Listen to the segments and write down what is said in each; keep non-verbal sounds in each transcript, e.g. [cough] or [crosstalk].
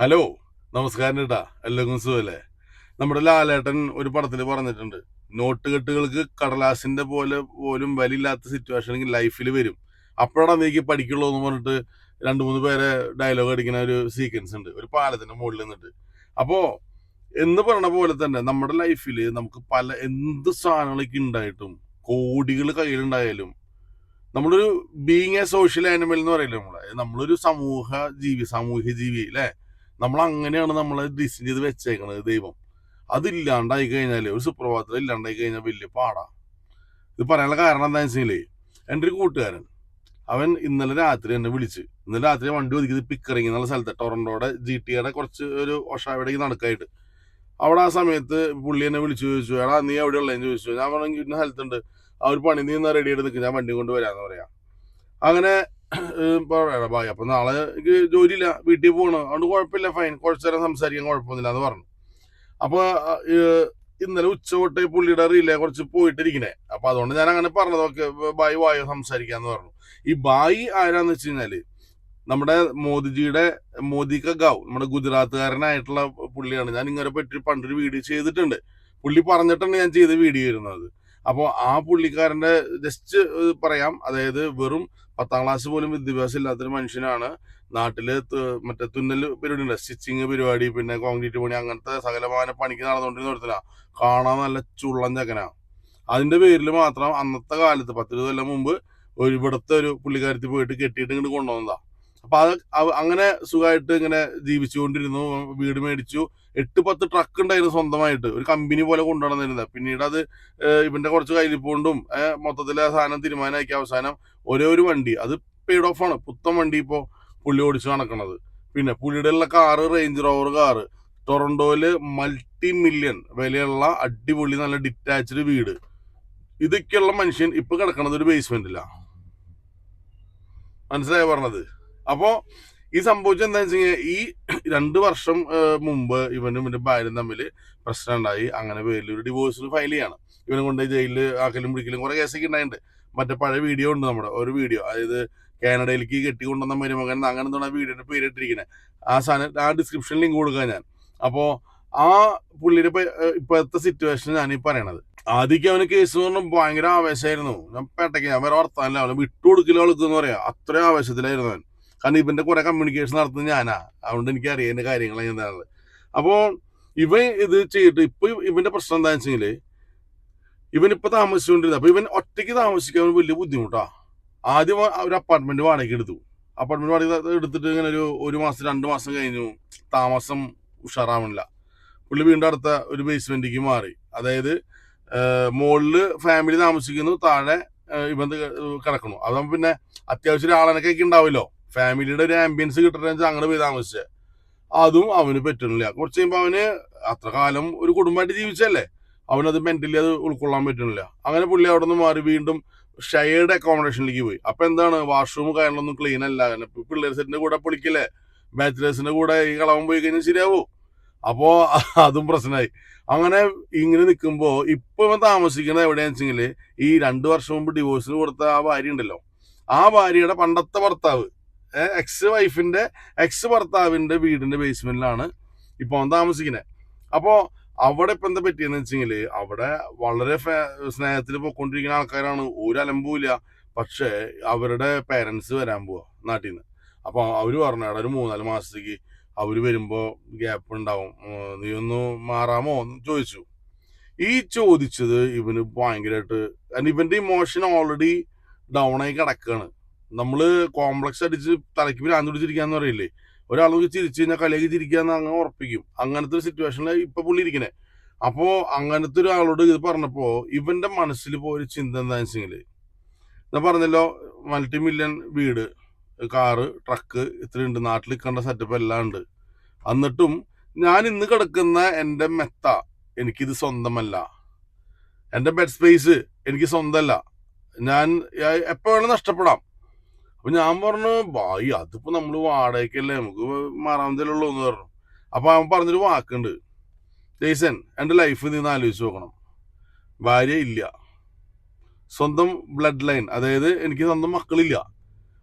Hello നമസ്കാരം കേട്ടാ എല്ലാവർക്കും സുഖല്ലേ? നമ്മുടെ ലാലേട്ടൻ ഒരു പടത്തിൽ പറഞ്ഞിട്ടുണ്ട്. നോട്ട് കെട്ടുകൾക്ക് കടലാസിന്റെ പോലെ പോലും വിലയില്ലാത്ത സിറ്റുവേഷൻ ലൈഫിൽ വരും. അപ്പോഴാണ് നീക്ക് പഠിക്കുള്ളൂ എന്ന് പറഞ്ഞിട്ട് രണ്ട് മൂന്ന് പേരെ ഡയലോഗ് അടിക്കുന്ന ഒരു സീക്വൻസ് ഉണ്ട്. ഒരു പാലത്തിന്റെ മുകളിൽ നിന്നിട്ട്. അപ്പോ എന്ന് പറഞ്ഞ പോലെ തന്നെ നമ്മുടെ ലൈഫിൽ നമുക്ക് പല എന്ത് സാധനങ്ങളൊക്കെ ഉണ്ടായിട്ടും കോടികൾ കയ്യിലുണ്ടായാലും നമ്മളൊരു ബീങ് എ സോഷ്യൽ ആനിമൽ എന്ന് പറയില്ലേ നമ്മളെ? നമ്മളൊരു സമൂഹ ജീവി സാമൂഹ്യ ജീവി അല്ലേ നമ്മൾ അങ്ങനെയാണ് നമ്മളെ ഡിസൈൻ ചെയ്ത് വെച്ചേക്കണത് ദൈവം. അതില്ലാണ്ടായി കഴിഞ്ഞാൽ ഒരു സുപ്രഭാതത്തിൽ ഇല്ലാണ്ടായി കഴിഞ്ഞാൽ വലിയ പാടാ. ഇത് പറയാനുള്ള കാരണം എന്താണെന്ന് വെച്ചാലേ എന്റെ ഒരു കൂട്ടുകാരൻ അവൻ ഇന്നലെ രാത്രി എന്നെ വിളിച്ച് ഇന്നലെ രാത്രി വണ്ടി ഒതുക്കിയത് പിക്കറിങ് എന്നുള്ള സ്ഥലത്ത് ടൊറന്റോടെ ജി ടി ടിയുടെ കുറച്ച് ഒരു ഒഷാവിടേക്ക് നടക്കായിട്ട്. അവിടെ ആ സമയത്ത് പുള്ളി എന്നെ വിളിച്ചു ചോദിച്ചു എടാ നീ എവിടെ ഉള്ളതെന്ന് ചോദിച്ചു. ഞാൻ പറഞ്ഞു ഇന്ന സ്ഥലത്തുണ്ട് ആ ഒരു പണി നീ എന്നാ റെഡി നിൽക്കും ഞാൻ വണ്ടി കൊണ്ട് വരാമെന്ന് പറയാം. അങ്ങനെ പറയടാ ബായ് അപ്പൊ നാളെ ജോലിയില്ല. വീട്ടിൽ പോകണം അതുകൊണ്ട് കുഴപ്പമില്ല. ഫൈൻ കുറച്ചു നേരം സംസാരിക്കാൻ കുഴപ്പമൊന്നുമില്ല എന്ന് പറഞ്ഞു. അപ്പൊ ഇന്നലെ ഉച്ച തൊട്ട് പുള്ളിയുടെ റീലേ കുറച്ച് പോയിട്ടിരിക്കണേ. അപ്പൊ അതുകൊണ്ട് ഞാൻ അങ്ങനെ പറഞ്ഞത്. ഓക്കെ ബായി വായോ സംസാരിക്കാന്ന് പറഞ്ഞു. ഈ ബായി ആരാന്ന് വെച്ച് കഴിഞ്ഞാൽ നമ്മുടെ മോദിജിയുടെ മോദി കഗാവ് ഗാവ് നമ്മുടെ ഗുജറാത്തുകാരനായിട്ടുള്ള പുള്ളിയാണ്. ഞാൻ ഇങ്ങനെ പറ്റി പണ്ടൊരു വീഡിയോ ചെയ്തിട്ടുണ്ട്. പുള്ളി പറഞ്ഞിട്ടാണ് ഞാൻ ചെയ്ത വീഡിയോ ഇരുന്നത് അപ്പോൾ ആ പുള്ളിക്കാരന്റെ ജസ്റ്റ് പറയാം. അതായത് വെറും പത്താം ക്ലാസ് പോലും വിദ്യാഭ്യാസം ഇല്ലാത്തൊരു മനുഷ്യനാണ്. നാട്ടിൽ മറ്റേ തുന്നൽ പരിപാടി ഉണ്ട് സ്റ്റിച്ചിങ് പരിപാടി പിന്നെ കോൺക്രീറ്റ് പണി അങ്ങനത്തെ സകലമാന പണിക്ക് നടന്നുകൊണ്ടിരുന്ന കാണാൻ നല്ല ചുള്ളൻ ചക്കനാ. അതിന്റെ പേരിൽ മാത്രം അന്നത്തെ കാലത്ത് പത്തിരുപത് കൊല്ലം മുമ്പ് ഒരു ഒരു പുള്ളിക്കാരത്തിൽ പോയിട്ട് കെട്ടിയിട്ട് ഇങ്ങോട്ട് കൊണ്ടുവന്നതാ. അപ്പൊ അത് അങ്ങനെ സുഖമായിട്ട് ഇങ്ങനെ ജീവിച്ചുകൊണ്ടിരുന്നു. വീട് മേടിച്ചു. എട്ട് പത്ത് ട്രക്ക് ഉണ്ടായിരുന്നു സ്വന്തമായിട്ട്. ഒരു കമ്പനി പോലെ കൊണ്ടുവന്നിരുന്നത്. പിന്നീട് അത് ഇവന്റെ കുറച്ച് കയ്യിലിപ്പോണ്ടും മൊത്തത്തിൽ ആ സാധനം തീരുമാനമാക്കി. അവസാനം ഒരേ ഒരു വണ്ടി. അത് പെയ്ഡ് ഓഫ് ആണ്. പുത്തൻ വണ്ടി ഇപ്പോൾ പുള്ളി ഓടിച്ചു നടക്കണത്. പിന്നെ പുള്ളിയുടെ ഉള്ള കാറ് റേഞ്ച് റോവർ കാറ് ടൊറന്റോയിൽ മൾട്ടി മില്യൺ വിലയുള്ള അടിപൊളി നല്ല ഡിറ്റാച്ച്ഡ് വീട്. ഇതൊക്കെയുള്ള മനുഷ്യൻ ഇപ്പൊ കിടക്കണത് ഒരു ബേസ്മെന്റിലാ മനസ്സിലായി പറഞ്ഞത്? അപ്പോ ഈ സംഭവിച്ചത് എന്താ വെച്ച് കഴിഞ്ഞാൽ ഈ രണ്ട് വർഷം മുമ്പ് ഇവനും ഇവന്റെ ഭാര്യയും തമ്മിൽ പ്രശ്നം ഉണ്ടായി. അങ്ങനെ പേരിൽ ഒരു ഡിവോഴ്സിൽ ഫയൽ ചെയ്യാണ്. ഇവനെ കൊണ്ട് ജയിലിൽ ആക്കലും പിടിക്കലും കുറെ കേസൊക്കെ ഉണ്ടായിട്ടുണ്ട്. മറ്റേ പഴയ വീഡിയോ ഉണ്ട് നമ്മുടെ ഒരു വീഡിയോ അതായത് കാനഡയിലേക്ക് കെട്ടിക്കൊണ്ടുവന്ന മരുമകൻ അങ്ങനെ തോന്നുന്ന വീഡിയോയുടെ പേരിട്ടിരിക്കുന്നത് ആ സാധനം ആ ഡിസ്ക്രിപ്ഷൻ ലിങ്ക് കൊടുക്കുക ഞാൻ. അപ്പോൾ ആ പുള്ളിയുടെ ഇപ്പോഴത്തെ സിറ്റുവേഷൻ ഞാൻ ഈ പറയണത്. ആദ്യമൊക്കെ അവന് കേസ് പറഞ്ഞാൽ ഭയങ്കര ആവേശമായിരുന്നു ഞാൻ പെട്ടെന്ന് ഞാൻ വേറെ വർത്താനില്ല അവനെ വിട്ടുകൊടുക്കില്ല അവൾക്ക് എന്ന് പറയാം. അത്രയും ആവേശത്തിലായിരുന്നു അവൻ. കാരണം ഇവന്റെ കുറെ കമ്മ്യൂണിക്കേഷൻ നടത്തുന്നത് ഞാനാ. അതുകൊണ്ട് എനിക്ക് അറിയേണ്ട കാര്യങ്ങൾ എന്താണത് അപ്പോ ഇവൻ ഇത് ചെയ്തിട്ട് ഇപ്പൊ ഇവന്റെ പ്രശ്നം എന്താണെന്ന് വെച്ചാൽ ഇവൻ ഇപ്പൊ താമസിച്ചുകൊണ്ടിരുന്നത് അപ്പൊ ഇവൻ ഒറ്റയ്ക്ക് താമസിക്കാൻ വലിയ ബുദ്ധിമുട്ടാ. ആദ്യം ഒരു അപ്പാർട്ട്മെന്റ് വാടകയ്ക്ക് എടുത്തു. അപ്പാർട്ട്മെന്റ് വാടക എടുത്തിട്ട് ഇങ്ങനെ ഒരു ഒരു മാസം രണ്ട് മാസം കഴിഞ്ഞു. താമസം ഉഷാറാവണില്ല. പുള്ളി വീണ്ടും അടുത്ത ഒരു ബേസ്മെന്റിലേക്ക് മാറി. അതായത് മുകളിൽ ഫാമിലി താമസിക്കുന്നു താഴെ ഇവന്ത് കിടക്കണു അതാകുമ്പോ പിന്നെ അത്യാവശ്യം ആളനൊക്കെ ഉണ്ടാവുമല്ലോ. ഫാമിലിയുടെ ഒരു ആംബിയൻസ് കിട്ടണമെന്ന് അങ്ങനെ പോയി താമസിച്ചത് അതും അവന് പറ്റണില്ല. കുറച്ച് കഴിയുമ്പോൾ അവന് അത്ര കാലം ഒരു കുടുംബമായിട്ട് ജീവിച്ചല്ലേ അവനത് മെന്റലി അത് ഉൾക്കൊള്ളാൻ പറ്റണില്ല. അങ്ങനെ പുള്ളി അവിടെ നിന്ന് മാറി വീണ്ടും ഷെയർഡ് അക്കോമഡേഷനിലേക്ക് പോയി. അപ്പൊ എന്താണ്? വാഷ്റൂം കാര്യങ്ങളൊന്നും ക്ലീൻ അല്ല. പിള്ളേർ സെറ്റിന്റെ കൂടെ പൊളിക്കല്ലേ? ബാച്ചിലേഴ്സിന്റെ കൂടെ ഈ കളവൻ പോയി കഴിഞ്ഞാൽ ശരിയാവൂ? അപ്പോ [laughs] അതും പ്രശ്നമായി അങ്ങനെ ഇങ്ങനെ നിൽക്കുമ്പോൾ ഇപ്പൊ ഇവൻ താമസിക്കുന്നത് എവിടെയാണെന്ന് വെച്ചെങ്കിൽ ഈ രണ്ടു വർഷം മുമ്പ് ഡിവോഴ്സിന് കൊടുത്ത ആ ഭാര്യ ഉണ്ടല്ലോ. ആ ഭാര്യയുടെ പണ്ടത്തെ ഭർത്താവ്. എക്സ് വൈഫിന്റെ എക്സ് ഭർത്താവിന്റെ വീടിന്റെ ബേസ്മെന്റിലാണ് ഇപ്പൊ അവൻ താമസിക്കുന്നത് അപ്പോ അവിടെ ഇപ്പൊ എന്താ പറ്റിയെന്ന് വെച്ചെങ്കിൽ അവിടെ വളരെ സ്നേഹത്തിൽ പോയിക്കൊണ്ടിരിക്കുന്ന ആൾക്കാരാണ്. ഒരു അലമ്പൂല പക്ഷെ അവരുടെ പേരൻസ് വരാൻ പോവാ നാട്ടിൽ നിന്ന് അപ്പൊ അവർ പറഞ്ഞു അവിടെ ഒരു മൂന്നാൽ മാസത്തേക്ക് അവർ വരുമ്പോ ഗ്യാപ്പ് ഉണ്ടാവും. നീ ഒന്ന് മാറാമോ എന്ന് ചോദിച്ചു. ഈ ചോദിച്ചത് ഇവന് ഭയങ്കരമായിട്ട് ഇവന്റെ ഇമോഷൻ ഓൾറെഡി ഡൗൺ ആയി കിടക്കാണ്. നമ്മൾ കോംപ്ലക്സ് അടിച്ച് തലയ്ക്ക് ഭ്രാന്ത് പിടിച്ചിരിക്കാന്ന് പറയില്ലേ? ഒരാൾ ചിരിച്ചു കഴിഞ്ഞാൽ കളിയാക്കി ചിരിക്കാന്ന് അങ്ങനെ ഉറപ്പിക്കും. അങ്ങനത്തെ ഒരു സിറ്റുവേഷനിൽ ഇപ്പൊ പുള്ളി ഇരിക്കണേ. അപ്പോ അങ്ങനത്തെ ഒരാളോട് ഇത് പറഞ്ഞപ്പോ ഇവന്റെ മനസ്സിൽ പോയൊരു ചിന്ത എന്താണെന്ന് വെച്ചെങ്കിൽ ഞാൻ പറഞ്ഞല്ലോ മൾട്ടി മില്യൺ വീട് കാറ് ട്രക്ക് ഇത്രയുണ്ട്. നാട്ടിൽ കണ്ട സെറ്റപ്പ് എല്ലാം ഉണ്ട്. എന്നിട്ടും ഞാൻ ഇന്ന് കിടക്കുന്ന എന്റെ മെത്ത എനിക്കിത് സ്വന്തമല്ല. എന്റെ ബെഡ് സ്പേസ് എനിക്ക് സ്വന്തമല്ല. ഞാൻ എപ്പോ വേണം നഷ്ടപ്പെടാം. അപ്പൊ ഞാൻ പറഞ്ഞു ബായി അതിപ്പോ നമ്മൾ വാടകയ്ക്കല്ലേ നമുക്ക് മാറാമതിലുള്ളൂ എന്ന് പറഞ്ഞു. അപ്പൊ അവൻ പറഞ്ഞൊരു വാക്കുണ്ട്. ജെയ്സൻ എന്റെ ലൈഫ് നീ ഒന്ന് ആലോചിച്ച് നോക്കണം. ഭാര്യ ഇല്ല. സ്വന്തം ബ്ലഡ് ലൈൻ അതായത് എനിക്ക് സ്വന്തം മക്കളില്ല.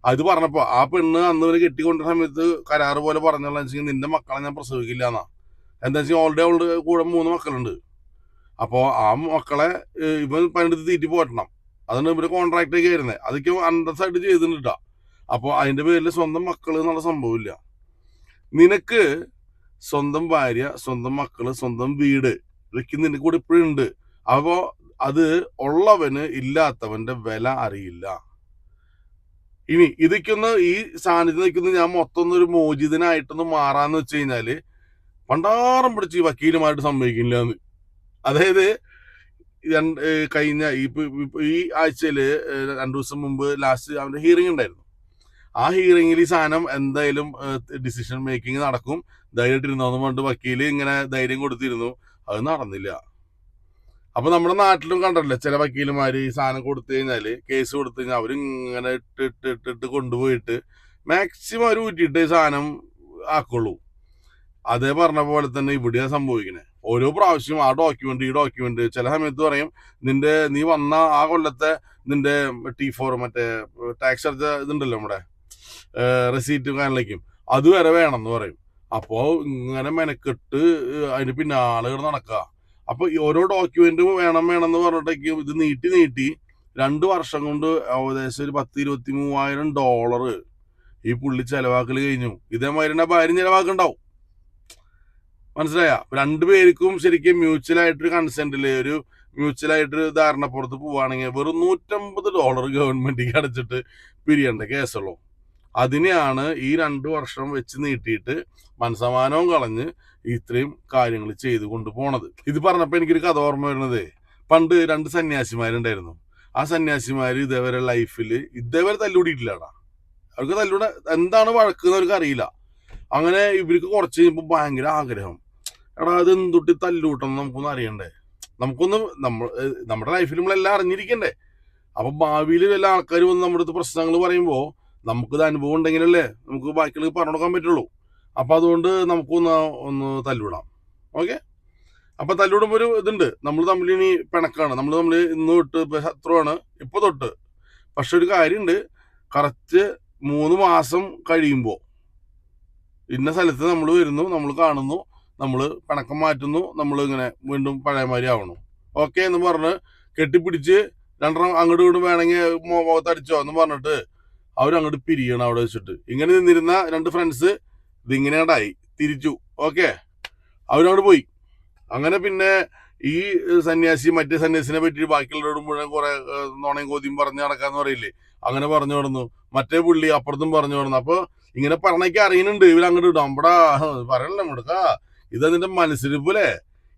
അത് പറഞ്ഞപ്പോ ആ പെണ്ണ് അന്ന് ഇവർ കെട്ടിക്കൊണ്ട സമയത്ത് കരാറ് പോലെ പറഞ്ഞോളാം വെച്ചാൽ നിന്റെ മക്കളെ ഞാൻ പ്രസവിക്കില്ല എന്നാ. എന്താ വെച്ചാൽ ഓൾറെഡി അവളുടെ കൂടെ മൂന്ന് മക്കളുണ്ട്. അപ്പോൾ ആ മക്കളെ ഇവൻ പണിയെടുത്ത് തീറ്റി പോറ്റണം. അതാണ് ഇവർ കോൺട്രാക്ട് ഒക്കെ വരുന്നത് അതൊക്കെ അണ്ടർസ് ആയിട്ട് ചെയ്തിട്ടാ അപ്പോൾ അതിന്റെ പേരിൽ സ്വന്തം മക്കൾ എന്നുള്ള സംഭവമില്ല. നിനക്ക് സ്വന്തം ഭാര്യ സ്വന്തം മക്കൾ സ്വന്തം വീട് ഇതൊക്കെ നിന്റെ കൂടെ ഇപ്പോഴും ഉണ്ട്. അപ്പോ അത് ഉള്ളവന് ഇല്ലാത്തവന്റെ വില അറിയില്ല. ഇനി ഇതൊക്കെയൊന്ന് ഈ സാന്നിധ്യം നിൽക്കുന്ന ഞാൻ മൊത്തം ഒരു മോചിതനായിട്ടൊന്ന് മാറാന്ന് വെച്ച് കഴിഞ്ഞാൽ പണ്ടാറം പിടിച്ച് ഈ വക്കീലുമായിട്ട് സംഭവിക്കില്ല എന്ന് അതായത് രണ്ട് കഴിഞ്ഞ ഈ ഏ, രണ്ടു ദിവസം മുമ്പ് ലാസ്റ്റ് അവന്റെ ഹിയറിംഗ് ഉണ്ടായിരുന്നു. ആ ഹിയറിംഗിൽ ഈ സാധനം എന്തായാലും ഡിസിഷൻ മേക്കിംഗ് നടക്കും. ധൈര്യമായിട്ടിരുന്നു പറഞ്ഞിട്ട് വക്കീൽ ഇങ്ങനെ ധൈര്യം കൊടുത്തിരുന്നു. അത് നടന്നില്ല. അപ്പൊ നമ്മുടെ നാട്ടിലും കണ്ടല്ലേ ചില വക്കീലുമാര് ഈ സാധനം കൊടുത്തു കഴിഞ്ഞാൽ കേസ് കൊടുത്തു കഴിഞ്ഞാൽ അവർ ഇങ്ങനെ ഇട്ട് ഇട്ട് ഇട്ട് ഇട്ട് കൊണ്ടുപോയിട്ട് മാക്സിമം അവർ ഊറ്റിയിട്ട് ഈ സാധനം ആക്കുള്ളൂ. അതേ പറഞ്ഞ പോലെ തന്നെ ഇവിടെയാണ് സംഭവിക്കണേ. ഓരോ പ്രാവശ്യം ആ ഡോക്യുമെന്റ് ഈ ഡോക്യുമെന്റ് ചില സമയത്ത് പറയും നിന്റെ നീ വന്ന ആ കൊല്ലത്തെ നിന്റെ ടി ഫോർ മറ്റേ ടാക്സ് അടച്ച ഇതുണ്ടല്ലോ നമ്മുടെ റെസീറ്റ് കാണിലേക്കും. അത് വരെ വേണം എന്ന് പറയും. അപ്പോ ഇങ്ങനെ മെനക്കെട്ട് അതിന് പിന്നെ ആളുകൾ നടക്കുക അപ്പൊ ഓരോ ഡോക്യുമെന്റും വേണം വേണം എന്ന് പറഞ്ഞിട്ടേക്ക് ഇത് നീട്ടി നീട്ടി രണ്ട് വർഷം കൊണ്ട് ഏകദേശം ഒരു പത്ത് ഇരുപത്തി മൂവായിരം ഡോളർ ഈ പുള്ളി ചെലവാക്കൽ കഴിഞ്ഞു. ഇതേമാതിരി തന്നെ ഭാര്യ ചെലവാക്കുണ്ടാവും മനസ്സിലായ? രണ്ടുപേർക്കും ശരിക്കും മ്യൂച്വൽ ആയിട്ടൊരു കൺസെന്റിൽ ഒരു മ്യൂച്വൽ ആയിട്ട് ധാരണപ്പുറത്ത് പോവാണെങ്കിൽ വെറും നൂറ്റമ്പത് ഡോളർ ഗവൺമെന്റിക്ക് അടച്ചിട്ട് പിരിയേണ്ട കേസുള്ളൂ അതിനെയാണ് ഈ രണ്ടു വർഷം വെച്ച് നീട്ടിയിട്ട് മനസമാനവും കളഞ്ഞ് ഇത്രയും കാര്യങ്ങൾ ചെയ്തു കൊണ്ടുപോണത് ഇത് പറഞ്ഞപ്പോൾ എനിക്കൊരു കഥ ഓർമ്മ വരുന്നത്. പണ്ട് രണ്ട് സന്യാസിമാരുണ്ടായിരുന്നു. ആ സന്യാസിമാർ ഇതേവരെ ലൈഫിൽ ഇതേവരെ തല്ലുകൂടിയിട്ടില്ലടാ അവർക്ക് തല്ലൂടെ എന്താണ് വഴക്ക് എന്ന് അവർക്ക് അറിയില്ല. അങ്ങനെ ഇവർക്ക് കുറച്ച് കഴിയുമ്പോൾ ഭയങ്കര ആഗ്രഹം. എടാ അത് എന്തുട്ടി തല്ലൂട്ടം നമുക്കൊന്നും അറിയണ്ടേ? നമുക്കൊന്ന് നമ്മൾ നമ്മുടെ ലൈഫിൽ നമ്മളെല്ലാം അറിഞ്ഞിരിക്കണ്ടേ? അപ്പൊ ഭാവിയിൽ വല്ല ആൾക്കാർ വന്ന് നമ്മുടെ അടുത്ത് പ്രശ്നങ്ങൾ പറയുമ്പോൾ നമുക്കിത് അനുഭവം ഉണ്ടെങ്കിലല്ലേ നമുക്ക് ബാക്കിയുള്ളവർക്ക് പറഞ്ഞു കൊടുക്കാൻ പറ്റുള്ളൂ. അപ്പൊ അതുകൊണ്ട് നമുക്കൊന്ന് ഒന്ന് തല്ലുവിടാം. ഓക്കെ അപ്പൊ തല്ലിവിടുമ്പോ ഒരു ഇതുണ്ട്. നമ്മൾ തമ്മിൽ ഇനി പിണക്കാണ്. നമ്മൾ തമ്മിൽ ഇന്ന് തൊട്ട് ഇപ്പൊ ശത്രുവാണ്. ഇപ്പൊ തൊട്ട്. പക്ഷെ ഒരു കാര്യമുണ്ട് കറക്റ്റ് മൂന്ന് മാസം കഴിയുമ്പോൾ ഇന്ന സ്ഥലത്ത് നമ്മൾ വരുന്നു നമ്മൾ കാണുന്നു നമ്മൾ പിണക്കം മാറ്റുന്നു നമ്മൾ ഇങ്ങനെ വീണ്ടും പഴയമാതിരി ആവണു. ഓക്കെ എന്ന് പറഞ്ഞ് കെട്ടിപ്പിടിച്ച് രണ്ടെണ്ണം അങ്ങോട്ടും ഇങ്ങോട്ടും വേണമെങ്കിൽ മുഖത്തടിച്ചോ എന്ന് പറഞ്ഞിട്ട് അവരങ്ങോട്ട് പിരിയണം അവിടെ വെച്ചിട്ട്. ഇങ്ങനെ നിന്നിരുന്ന രണ്ട് ഫ്രണ്ട്സ് ഇതിങ്ങനെയാണ്ടായി. തിരിച്ചു. ഓക്കെ അവരങ്ങോട്ട് പോയി. അങ്ങനെ പിന്നെ ഈ സന്യാസി മറ്റേ സന്യാസിനെ പറ്റി ബാക്കിയുള്ളവരോട് മുഴുവൻ കുറെ നോണയും കോതിയും പറഞ്ഞു നടക്കാന്ന് പറയില്ലേ? അങ്ങനെ പറഞ്ഞു നടന്നു. മറ്റേ പുള്ളി അപ്പുറത്തും പറഞ്ഞു നടന്നു. അപ്പൊ ഇങ്ങനെ പറഞ്ഞൊക്കെ അറിയുന്നുണ്ട്. ഇവർ അങ്ങോട്ട് ഇടും. അമ്പടാ പറയണല്ലോ മുടുക്ക? ഇതതിന്റെ മനസ്സിരിപ്പല്ലേ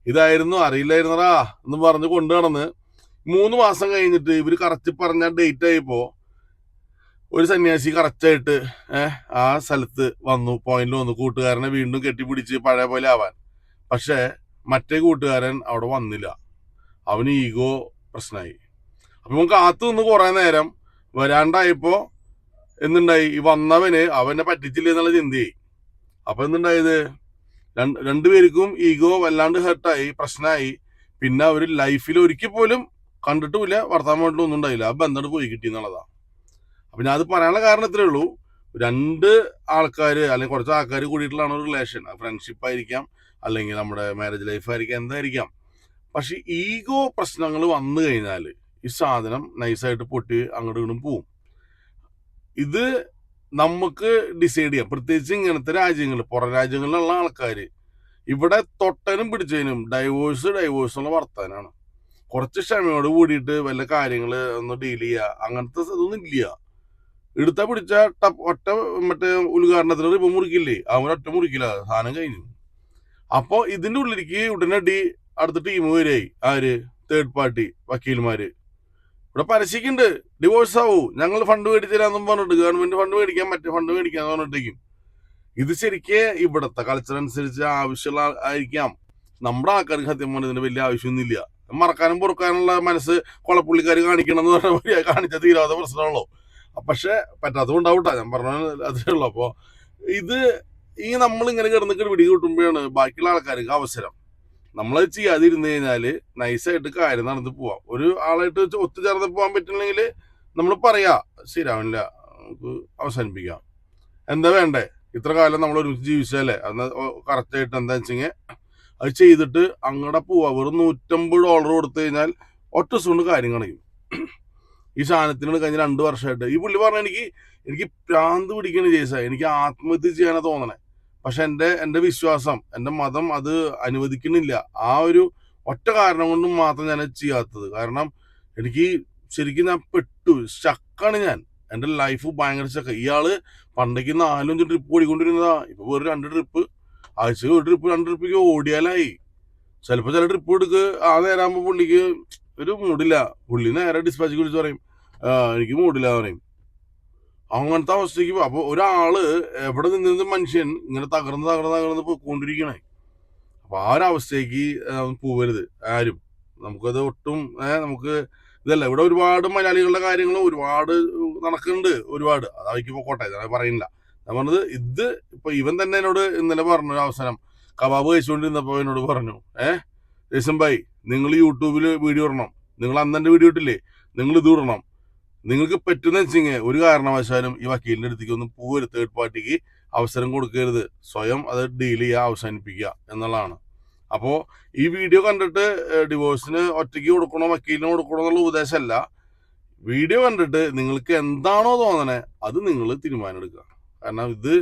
ഇതായിരുന്നു അറിയില്ലായിരുന്നടാ എന്ന് പറഞ്ഞ് കൊണ്ടു നടന്ന് മൂന്ന് മാസം കഴിഞ്ഞിട്ട് ഇവർ കറക്റ്റ് പറഞ്ഞ ഡേറ്റ് ആയപ്പോ ഒരു സന്യാസി കറക്റ്റായിട്ട് ആ സ്ഥലത്ത് വന്നു പോയിന്റിൽ വന്നു. കൂട്ടുകാരനെ വീണ്ടും കെട്ടിപ്പിടിച്ച് പഴയ പോലെ ആവാൻ. പക്ഷേ മറ്റേ കൂട്ടുകാരൻ അവിടെ വന്നില്ല. അവന് ഈഗോ പ്രശ്നമായി അപ്പൊ നമുക്ക് കാത്തു നിന്ന് കുറെ നേരം വരാണ്ടായപ്പോ എന്തുണ്ടായി? ഈ വന്നവന് അവനെ പറ്റിച്ചില്ല എന്നുള്ള ചിന്തയായി. അപ്പൊ എന്തുണ്ടായത്? രണ്ട് രണ്ടുപേർക്കും ഈഗോ വല്ലാണ്ട് ഹെർട്ടായി പ്രശ്നമായി പിന്നെ അവർ ലൈഫിൽ ഒരിക്കൽ പോലും കണ്ടിട്ടുമില്ല വർത്തമാനമായിട്ടും ഒന്നും ഉണ്ടായില്ല. ആ ബന്ധം പോയി കിട്ടി എന്നുള്ളതാ. അപ്പൊ ഞാൻ അത് പറയാനുള്ള കാരണത്തിലേ ഉള്ളൂ. രണ്ട് ആൾക്കാർ അല്ലെങ്കിൽ കുറച്ച് ആൾക്കാർ കൂടിയിട്ടുള്ളതാണ് ഒരു റിലേഷൻ ഫ്രണ്ട്ഷിപ്പ് ആയിരിക്കാം അല്ലെങ്കിൽ നമ്മുടെ മാരേജ് ലൈഫ് ആയിരിക്കാം എന്തായിരിക്കാം. പക്ഷെ ഈഗോ പ്രശ്നങ്ങൾ വന്നു കഴിഞ്ഞാൽ ഈ സാധനം നൈസായിട്ട് പൊട്ടി അങ്ങോട്ടും ഇങ്ങോട്ടും പോവും. ഇത് നമുക്ക് ഡിസൈഡ് ചെയ്യാം. പ്രത്യേകിച്ച് ഇങ്ങനത്തെ രാജ്യങ്ങൾ പുറം രാജ്യങ്ങളിലുള്ള ആൾക്കാർ ഇവിടെ തൊട്ടനും പിടിച്ചതിനും ഡൈവോഴ്സ് ഡൈവോഴ്സ് എന്നുള്ള വർത്താനാണ്. കുറച്ച് ക്ഷമയോട് കൂടിയിട്ട് വല്ല കാര്യങ്ങൾ ഒന്ന് ഡീൽ ചെയ്യുക. അങ്ങനത്തെ ഇതൊന്നും ഇല്ല. എടുത്താ പിടിച്ച ടപ്പ് ഒറ്റ മറ്റേ ഉദ്ഘാടനത്തിന് ഇപ്പൊ മുറിക്കില്ലേ? അവൻ ഒറ്റ മുറിക്കില്ല സാധനം കഴിഞ്ഞു. അപ്പോ ഇതിന്റെ ഉള്ളിലേക്ക് ഉടനെ ഡി അടുത്ത ടീം വരെയായി. ആര്? തേർഡ് പാർട്ടി വക്കീൽമാര്. ഇവിടെ പരസ്യക്കുണ്ട്. ഡിവോഴ്സ് ആവൂ. ഞങ്ങൾ ഫണ്ട് മേടിച്ചില്ലാന്നും പറഞ്ഞിട്ട് ഗവൺമെന്റ് ഫണ്ട് മേടിക്കാൻ മറ്റേ ഫണ്ട് മേടിക്കാൻ പറഞ്ഞിട്ടേക്കും. ഇത് ശരിക്ക് ഇവിടത്തെ കൾച്ചർ അനുസരിച്ച് ആവശ്യമുള്ള ആയിരിക്കാം. നമ്മുടെ ആൾക്കാർക്ക് സത്യം പറഞ്ഞാൽ ഇതിന്റെ വലിയ ആവശ്യമൊന്നുമില്ല. മറക്കാനും പൊറുക്കാനുള്ള മനസ്സ് കൊളപ്പുള്ളിക്കാർ കാണിക്കണം എന്ന് പറഞ്ഞ കാണിച്ച തീരാതെ പ്രശ്നമുള്ളൂ പക്ഷെ പറ്റാത്തതുകൊണ്ടാവട്ടെ ഞാൻ പറഞ്ഞ അതേ ഉള്ളൂ. അപ്പോ ഇത് ഈ നമ്മൾ ഇങ്ങനെ കിടന്നിട്ട് പിടി കിട്ടുമ്പോഴാണ് ബാക്കിയുള്ള ആൾക്കാർക്ക് അവസരം. നമ്മളത് ചെയ്യാതിരുന്നു കഴിഞ്ഞാൽ നൈസായിട്ട് കാര്യം നടന്നു പോവാം. ഒരു ആളായിട്ട് ഒത്തുചേർന്ന് പോകാൻ പറ്റില്ലെങ്കിൽ നമ്മൾ പറയാ ശരിയാവില്ല നമുക്ക് അവസാനിപ്പിക്കാം. എന്താ വേണ്ടേ? ഇത്ര കാലം നമ്മൾ ഒരുമിച്ച് ജീവിച്ചല്ലേ അന്ന് കറക്റ്റായിട്ട് എന്താ വെച്ചെങ്കിൽ അത് ചെയ്തിട്ട് അങ്ങടെ പോവാ. വെറും നൂറ്റമ്പത് ഡോളർ കൊടുത്തു കഴിഞ്ഞാൽ ഒറ്റ ദിവസം കൊണ്ട് കാര്യം കാണിക്കും ഈ സാധനത്തിനോട് കഴിഞ്ഞ രണ്ട് വർഷമായിട്ട്. ഈ പുള്ളി പറഞ്ഞ എനിക്ക് എനിക്ക് പ്രാന്ത് പിടിക്കണ ജേസ എനിക്ക് ആത്മഹത്യ ചെയ്യാനാ തോന്നണേ. പക്ഷെ എന്റെ എന്റെ വിശ്വാസം എന്റെ മതം അത് അനുവദിക്കുന്നില്ല. ആ ഒരു ഒറ്റ കാരണം കൊണ്ടും മാത്രം ഞാൻ ചെയ്യാത്തത്. കാരണം എനിക്ക് ശരിക്കും ഞാൻ പെട്ടു. സ്റ്റക്കാണ് ഞാൻ. എന്റെ ലൈഫ് ഭയങ്കര സ്റ്റക്ക് ഇയാൾ പണ്ടേക്ക് നാലഞ്ച് ട്രിപ്പ് ഓടിക്കൊണ്ടിരുന്നതാ. ഇപ്പൊ വെറും രണ്ട് ട്രിപ്പ് ആഴ്ച ഒരു ട്രിപ്പ് രണ്ട് ട്രിപ്പിക്ക് ഓടിയാലായി. ചിലപ്പോൾ ചില ട്രിപ്പ് എടുക്ക് ആ നേരാകുമ്പോൾ പുള്ളിക്ക് ഒരു മൂടില്ല. പുള്ളി നേരെ ഡിസ്പാച്ച് വിളിച്ച് പറയും. "ആ, എനിക്ക് മൂടില്ല എന്ന് പറയും. അങ്ങനത്തെ അവസ്ഥയ്ക്ക് അപ്പൊ ഒരാൾ എവിടെ നിന്നിരുന്ന മനുഷ്യൻ ഇങ്ങനെ തകർന്ന് തകർന്ന് തകർന്ന് പോയിക്കൊണ്ടിരിക്കണേ. അപ്പൊ ആ ഒരു അവസ്ഥയ്ക്ക് പോവരുത് ആരും. നമുക്കത് ഒട്ടും നമുക്ക് ഇതല്ല. ഇവിടെ ഒരുപാട് മലയാളികളുടെ കാര്യങ്ങൾ ഒരുപാട് നടക്കുന്നുണ്ട് ഒരുപാട്. അതായിരിക്കും പോട്ടെ ഞാൻ പറയുന്നില്ല. ഞാൻ പറഞ്ഞത് ഇത് ഇപ്പൊ ഇവൻ തന്നെ എന്നോട് ഇന്നലെ പറഞ്ഞു ഒരു അവസരം. കബാബ് കഴിച്ചുകൊണ്ടിരുന്നപ്പോ എന്നോട് പറഞ്ഞു ഏഹ് രസം ഭായി നിങ്ങൾ യൂട്യൂബിൽ വീഡിയോ ഇടണം. നിങ്ങൾ അന്നെ വീഡിയോ ഇട്ടില്ലേ? നിങ്ങൾ ഇത് ഇടണം. നിങ്ങൾക്ക് പറ്റുന്ന വെച്ചെങ്കിൽ ഒരു കാരണവശാലും ഈ വക്കീലിന്റെ അടുത്തേക്ക് ഒന്നും പോകരുത് തേർഡ് പാർട്ടിക്ക് അവസരം കൊടുക്കരുത്. സ്വയം അത് ഡീൽ ചെയ്യുക അവസാനിപ്പിക്കുക എന്നുള്ളതാണ്. അപ്പോൾ ഈ വീഡിയോ കണ്ടിട്ട് ഡിവോഴ്സിന് ഒറ്റയ്ക്ക് കൊടുക്കണോ വക്കീലിന് കൊടുക്കണോ എന്നുള്ള ഉപദേശമല്ല വീഡിയോ കണ്ടിട്ട് നിങ്ങൾക്ക് എന്താണോ തോന്നണേ അത് നിങ്ങൾ തീരുമാനം എടുക്കുക. കാരണം ഇത്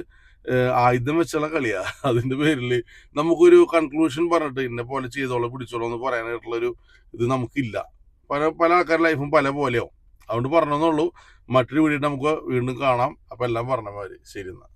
ആയുധം വെച്ചുള്ള കളിയാ. അതിന്റെ പേരിൽ നമുക്കൊരു കൺക്ലൂഷൻ പറഞ്ഞിട്ട് ഇന്നെ പോലെ ചെയ്തോളൂ പിടിച്ചോളൂ എന്ന് പറയാനായിട്ടുള്ളൊരു ഇത് നമുക്കില്ല. പല പല ആൾക്കാരുടെ ലൈഫും പല പോലെയോ അതുകൊണ്ട് പറഞ്ഞെന്നുള്ളൂ മറ്റൊരു വീഡിയോ നമുക്ക് വീണ്ടും കാണാം. അപ്പം എല്ലാം പറഞ്ഞ മാതിരി. ശരി എന്നാൽ